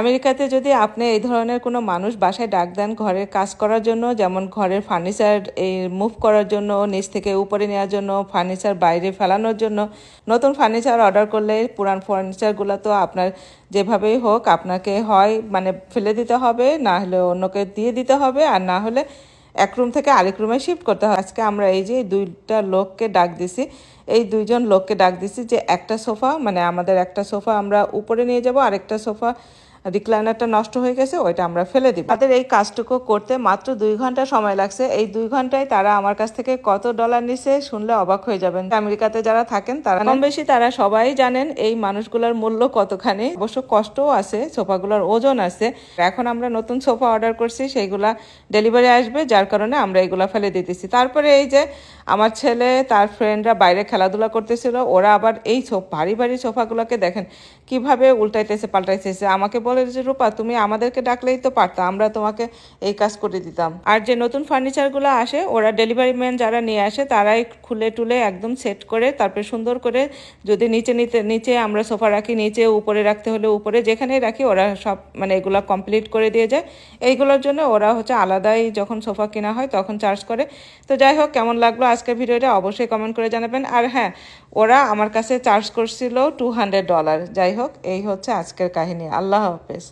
আমেরিকাতে যদি আপনি এই ধরনের কোনো মানুষ বাসায় ডাক দেন ঘরের কাজ করার জন্য, যেমন ঘরের ফার্নিচার এই মুভ করার জন্য, নিচ থেকে উপরে নেওয়ার জন্য ফার্নিচার বাইরে ফেলানোর জন্য, নতুন ফার্নিচার অর্ডার করলে পুরান ফার্নিচারগুলো তো আপনার যেভাবেই হোক আপনাকে হয় মানে ফেলে দিতে হবে, না হলে অন্যকে দিয়ে দিতে হবে, আর না হলে এক রুম থেকে আরেক রুমে শিফট করতে হয়। আজকে আমরা এই যে দুইটা লোককে ডাক দিছি, এই দুইজন লোককে ডাক দিছি যে একটা সোফা মানে আমাদের একটা সোফা আমরা উপরে নিয়ে যাব, আরেকটা সোফা রিক্লাইনারটা নষ্ট হয়ে গেছে, ওইটা আমরা ফেলে দিব। তাদের এই কাজটুকু করতে মাত্র দুই ঘণ্টা সময় লাগছে। এই দুই ঘন্টায় তারা আমার কাছ থেকে কত ডলার নিছে শুনলে অবাক হয়ে যাবেন। আমেরিকাতে যারা থাকেন, তারা কম বেশি তারা সবাই জানেন এই মানুষগুলোর মূল্য কতখানি। অবশ্য কষ্টও আছে, সোফাগুলোর ওজন আছে। এখন আমরা নতুন সোফা অর্ডার করছি, সেইগুলা ডেলিভারি আসবে, যার কারণে আমরা এগুলা ফেলে দিতেছি। তারপরে এই যে আমার ছেলে, তার ফ্রেন্ডরা বাইরে খেলাধুলা করতেছিল, ওরা আবার এই ভারী ভারী সোফাগুলোকে দেখেন, কীভাবে উল্টাইতেছে, পাল্টাইতেছে। আমাকে যে, রূপা, তুমি আমাদেরকে ডাকলেই তো পারতা, আমরা তোমাকে এই কাজ করে দিতাম। আর যে নতুন ফার্নিচারগুলো আসে, ওরা ডেলিভারি ম্যান যারা নিয়ে আসে, তারাই খুলে টুলে একদম সেট করে, তারপরে সুন্দর করে যদি নিচে নিতে, নিচে আমরা সোফা রাখি, নিচে উপরে রাখতে হলে উপরে যেখানেই রাখি, ওরা সব মানে এগুলো কমপ্লিট করে দিয়ে যায়। এইগুলোর জন্য ওরা হচ্ছে আলাদাই যখন সোফা কেনা হয়, তখন চার্জ করে। তো যাই হোক, কেমন লাগল আজকের ভিডিওটা অবশ্যই কমেন্ট করে জানাবেন। আর হ্যাঁ ওরা আমার কাছে চার্জ করছিল টু হান্ড্রেড ডলার যাই হোক, এই হচ্ছে আজকের কাহিনী। আল্লাহ হাফেজ